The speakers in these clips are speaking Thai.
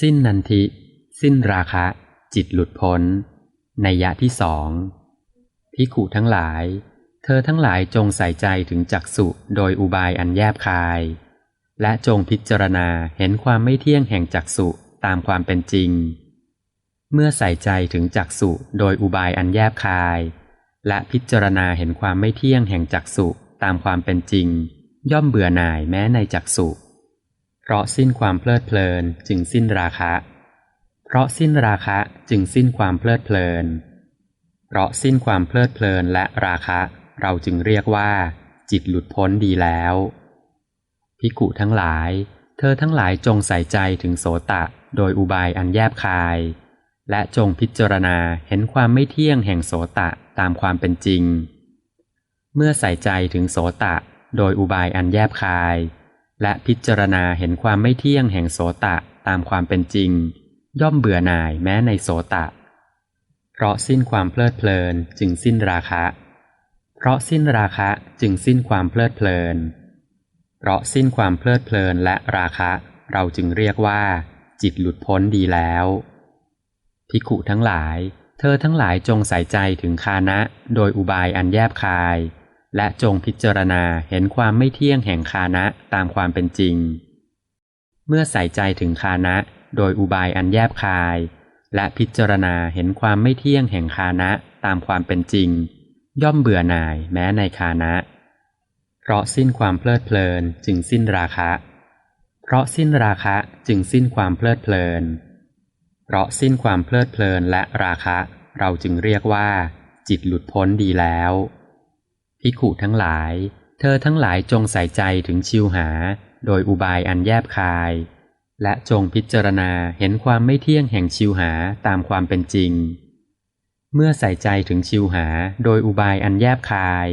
สิ้นนันทิ สิ้นราคะ จิตหลุดพ้นในยะที่สองพิขุทั้งหลาย เธอทั้งหลายจงใส่ใจถึงจักสุโดยอุบายอันแยบคาย และจงพิจารณาเห็นความไม่เที่ยงแห่งจักสุตามความเป็นจริง เมื่อใส่ใจถึงจักสุโดยอุบายอันแยบคาย และพิจารณาเห็นความไม่เที่ยงแห่งจักสุตามความเป็นจริง ย่อมเบื่อหน่ายแม้ในจักสุ เพราะสิ้นความเพลิดเพลินจึงสิ้นราคะ เพราะสิ้นราคะจึงสิ้นความเพลิดเพลิน เพราะสิ้นความเพลิดเพลินและราคะ เราจึงเรียกว่า จิตหลุดพ้นดีแล้วพิกุทั้งหลาย เธอทั้งหลายจงใส่ใจถึงโสตะ โดยอุบายอันแยบคาย และจงพิจารณาเห็นความไม่เที่ยงแห่งโสตะตามความเป็นจริง เมื่อใส่ใจถึงโสตะ โดยอุบายอันแยบคาย และพิจารณาเห็นความไม่เที่ยงแห่งโสตะตามความเป็นจริง ย่อมเบื่อหน่ายแม้ในโสตะ เพราะสิ้นความเพลิดเพลินจึงสิ้นราคะ เพราะสิ้นราคะจึงสิ้นความเพลิดเพลิน เพราะสิ้นความเพลิดเพลินและราคะ เราจึงเรียกว่า จิตหลุดพ้นดีแล้วพิขุทั้งหลาย เธอทั้งหลายจงใส่ใจถึงคานะ โดยอุบายอันแยบคาย และจงพิจารณาเห็นความไม่เที่ยงแห่งคานะตามความเป็นจริง เมื่อใส่ใจถึงคานะโดยอุบายอันแยบคาย และพิจารณาเห็นความไม่เที่ยงแห่งคานะตามความเป็นจริง ย่อมเบื่อหน่ายแม้ในคานะ เพราะสิ้นความเพลิดเพลินจึงสิ้นราคะ เพราะสิ้นราคะจึงสิ้นความเพลิดเพลิน เพราะสิ้นความเพลิดเพลินและราคะ เราจึงเรียกว่า จิตหลุดพ้นดีแล้ว พิขุทั้งหลาย เธอทั้งหลายจงใส่ใจถึงชิวหา โดยอุบายอันแยบคาย และจงพิจารณาเห็นความไม่เที่ยงแห่งชิวหาตามความเป็นจริง เมื่อใส่ใจถึงชิวหา โดยอุบายอันแยบคาย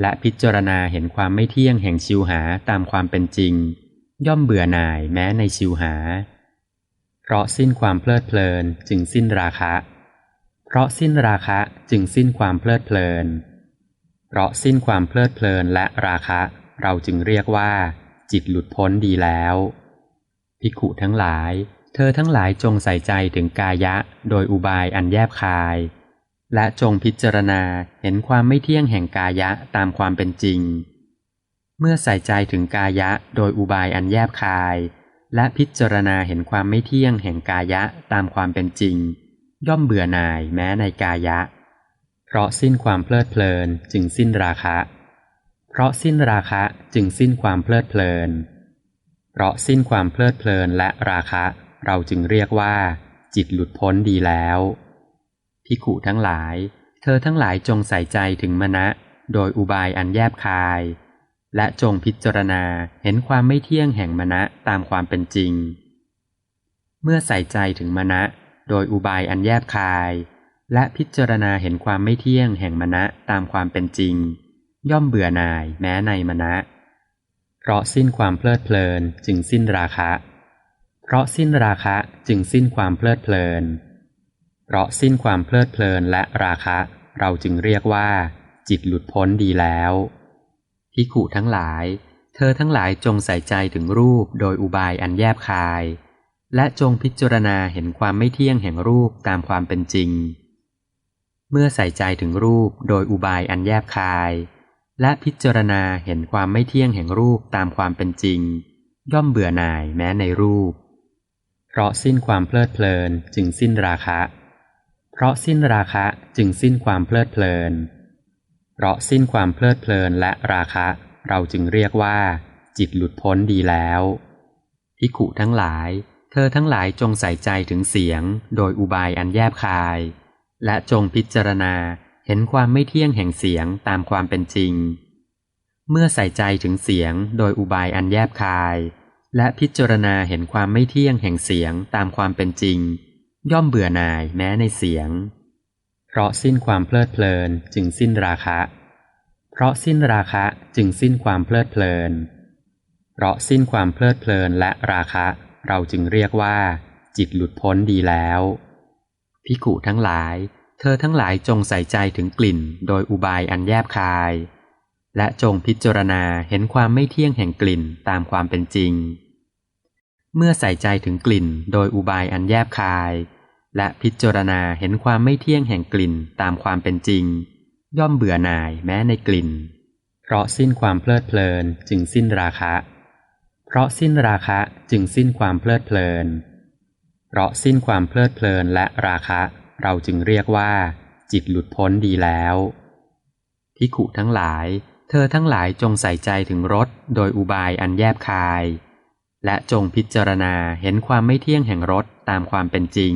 และพิจารณาเห็นความไม่เที่ยงแห่งชิวหาตามความเป็นจริง ย่อมเบื่อหน่ายแม้ในชิวหา เพราะสิ้นความเพลิดเพลินจึงสิ้นราคะ เพราะสิ้นราคะจึงสิ้นความเพลิดเพลิน เพราะสิ้นความเพลิดเพลินและราคะ เราจึงเรียกว่า จิตหลุดพ้นดีแล้ว ภิกขุทั้งหลาย เธอทั้งหลายจงใส่ใจถึงกายะ โดยอุบายอันแยบคาย และจงพิจารณาเห็นความไม่เที่ยงแห่งกายะตามความเป็นจริง เมื่อใส่ใจถึงกายะ โดยอุบายอันแยบคาย และพิจารณาเห็นความไม่เที่ยงแห่งกายะตามความเป็นจริง ย่อมเบื่อหน่ายแม้ในกายะ เพราะสิ้นความเพลิดเพลินจึงสิ้นราคะ เพราะสิ้นราคะจึงสิ้นความเพลิดเพลิน เพราะสิ้นความเพลิดเพลินและราคะ เราจึงเรียกว่า จิตหลุดพ้นดีแล้วพิขุทั้งหลาย เธอทั้งหลายจงใส่ใจถึงมณะ โดยอุบายอันแยบคาย และจงพิจารณาเห็นความไม่เที่ยงแห่งมณะตามความเป็นจริง เมื่อใส่ใจถึงมณะ โดยอุบายอันแยบคาย และพิจารณาเห็นความไม่เที่ยงแห่งมณะตามความเป็นจริง ย่อมเบื่อหน่ายแม้ในมณะ เพราะสิ้นความเพลิดเพลินจึงสิ้นราคะ เพราะสิ้นราคะจึงสิ้นความเพลิดเพลิน เพราะสิ้นความเพลิดเพลินและราคะ เราจึงเรียกว่า จิตหลุดพ้นดีแล้วพิขุทั้งหลาย เธอทั้งหลายจงใส่ใจถึงรูปโดยอุบายอันแยบคาย และจงพิจารณาเห็นความไม่เที่ยงแห่งรูปตามความเป็นจริง เมื่อใส่ใจถึงรูปโดยอุบายอันแยบคาย และพิจารณาเห็นความไม่เที่ยงแห่งรูปตามความเป็นจริง ย่อมเบื่อหน่ายแม้ในรูป เพราะสิ้นความเพลิดเพลินจึงสิ้นราคะ เพราะสิ้นราคะจึงสิ้นความเพลิดเพลิน เพราะสิ้นความเพลิดเพลินและราคะ เราจึงเรียกว่า จิตหลุดพ้นดีแล้วพิขุทั้งหลาย เธอทั้งหลายจงใส่ใจถึงเสียง โดยอุบายอันแยบคาย และจงพิจารณาเห็นความไม่เที่ยงแห่งเสียงตามความเป็นจริง เมื่อใส่ใจถึงเสียงโดยอุบายอันแยบคาย และพิจารณาเห็นความไม่เที่ยงแห่งเสียงตามความเป็นจริง ย่อมเบื่อหน่ายแม้ในเสียง เพราะสิ้นความเพลิดเพลินจึงสิ้นราคะ เพราะสิ้นราคะจึงสิ้นความเพลิดเพลิน เพราะสิ้นความเพลิดเพลินและราคะ เราจึงเรียกว่า จิตหลุดพ้นดีแล้ว พิกุทั้งหลาย เธอทั้งหลายจงใส่ใจถึงกลิ่น โดยอุบายอันแยบคาย และจงพิจารณาเห็นความไม่เที่ยงแห่งกลิ่นตามความเป็นจริง เมื่อใส่ใจถึงกลิ่น โดยอุบายอันแยบคาย และพิจารณาเห็นความไม่เที่ยงแห่งกลิ่นตามความเป็นจริง ย่อมเบื่อหน่ายแม้ในกลิ่น เพราะสิ้นความเพลิดเพลินจึงสิ้นราคะ เพราะสิ้นราคะจึงสิ้นความเพลิดเพลิน เพราะสิ้นความเพลิดเพลินและราคะ เราจึงเรียกว่า จิตหลุดพ้นดีแล้วทิขุทั้งหลาย เธอทั้งหลายจงใส่ใจถึงรสโดยอุบายอันแยบคาย และจงพิจารณาเห็นความไม่เที่ยงแห่งรสตามความเป็นจริง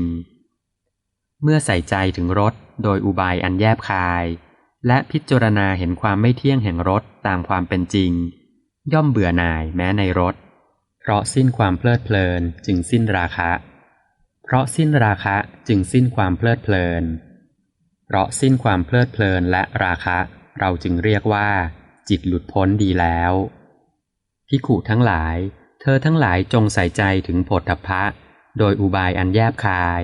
เมื่อใส่ใจถึงรสโดยอุบายอันแยบคาย และพิจารณาเห็นความไม่เที่ยงแห่งรสตามความเป็นจริง ย่อมเบื่อหน่ายแม้ในรสเพราะสิ้นความเพลิดเพลินจึงสิ้นราคะ เพราะสิ้นราคะจึงสิ้นความเพลิดเพลิน เพราะสิ้นความเพลิดเพลินและราคะ เราจึงเรียกว่า จิตหลุดพ้นดีแล้วพิขุทั้งหลาย เธอทั้งหลายจงใส่ใจถึงโพธพะ โดยอุบายอันแยบคาย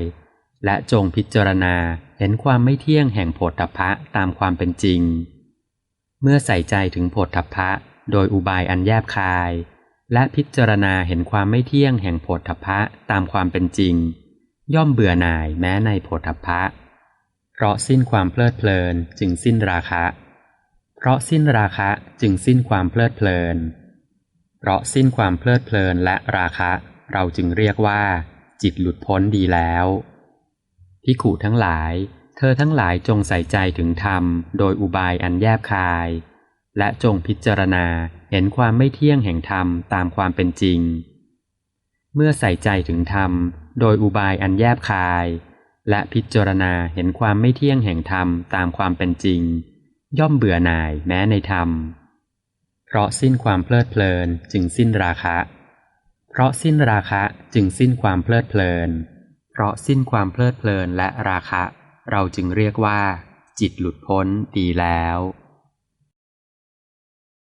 และจงพิจารณาเห็นความไม่เที่ยงแห่งโพธพะตามความเป็นจริง เมื่อใส่ใจถึงโพธพะ โดยอุบายอันแยบคาย และพิจารณาเห็นความไม่เที่ยงแห่งโพธพะตามความเป็นจริง ย่อมเบื่อหน่ายแม้ในโพธพะ เพราะสิ้นความเพลิดเพลินจึงสิ้นราคะ เพราะสิ้นราคะจึงสิ้นความเพลิดเพลิน เพราะสิ้นความเพลิดเพลินและราคะ เราจึงเรียกว่า จิตหลุดพ้นดีแล้วพิขูทั้งหลาย เธอทั้งหลายจงใส่ใจถึงธรรม โดยอุบายอันแยบคาย และจงพิจารณาเห็นความไม่เที่ยงแห่งธรรมตามความเป็นจริง เมื่อใส่ใจถึงธรรม โดยอุบายอันแยบคาย และพิจารณาเห็นความไม่เที่ยงแห่งธรรมตามความเป็นจริง ย่อมเบื่อหน่ายแม้ในธรรม เพราะสิ้นความเพลิดเพลินจึงสิ้นราคะ เพราะสิ้นราคะจึงสิ้นความเพลิดเพลิน เพราะสิ้นความเพลิดเพลินและราคะ เราจึงเรียกว่า จิตหลุดพ้นดีแล้ว